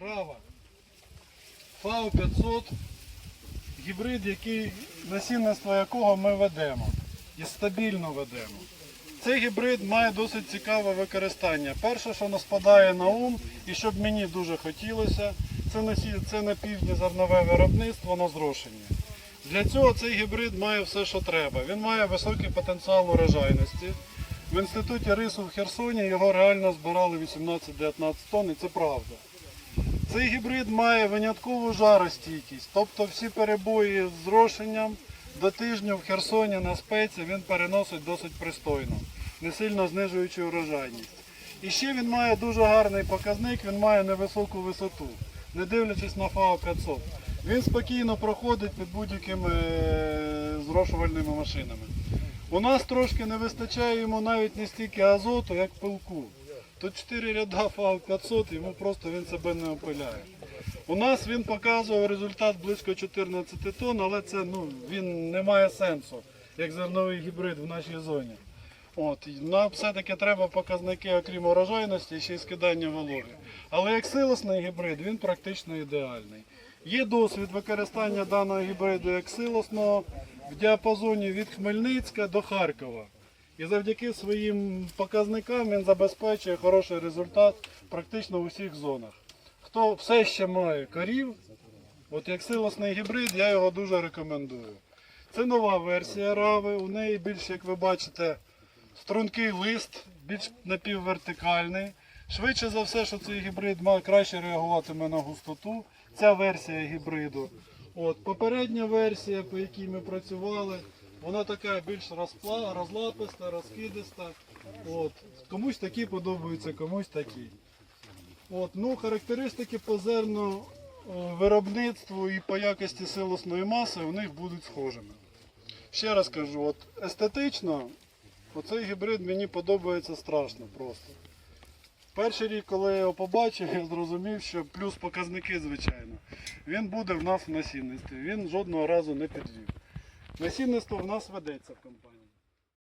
Рава. ФАО 500. Гібрид, який, насінництво якого ми ведемо. І стабільно ведемо. Цей гібрид має досить цікаве використання. Перше, що нас спадає на ум, і щоб мені дуже хотілося, це на, це на півдні зернове виробництво на зрошення. Для цього цей гібрид має все, що треба. Він має високий потенціал урожайності. В інституті рису в Херсоні його реально збирали 18-19 тонн, і це правда. Цей гібрид має виняткову жаростійкість, тобто всі перебої з зрошенням до тижня в Херсоні на спеці він переносить досить пристойно, не сильно знижуючи урожайність. І ще він має дуже гарний показник, він має невисоку висоту, не дивлячись на ФАО 500. Він спокійно проходить під будь-якими е, зрошувальними машинами. У нас трошки не вистачає йому навіть не стільки азоту, як пилку. Тут 4 ряда ФАО 500, йому просто він себе не опиляє. У нас він показував результат близько 14 тонн, але це ну, він не має сенсу, як зерновий гібрид в нашій зоні. От, нам все-таки треба показники, окрім урожайності, ще й скидання вологи. Але як силосний гібрид, він практично ідеальний. Є досвід використання даного гібриду як силосного в діапазоні від Хмельницька до Харкова. І завдяки своїм показникам він забезпечує хороший результат практично в усіх зонах. Хто все ще має корів, от як силосний гібрид, я його дуже рекомендую. Це нова версія рави. У неї більш, як ви бачите, стрункий лист, більш напіввертикальний. Швидше за все, що цей гібрид має краще реагуватиме на густоту. Ця версія гібриду. От, попередня версія, по якій ми працювали, вона така більш розпла, розлаписта, розкидиста. От. Комусь такі подобаються, комусь такі. От, ну, характеристики по зерну е, виробництву і по якості силосної маси у них будуть схожими. Ще раз кажу, от естетично оцей гібрид мені подобається страшно просто. Перший рік, коли я його побачив, я зрозумів, що плюс показники, звичайно, він буде в нас в насінництві. Він жодного разу не підвів. Насінництво в нас ведеться в компанії.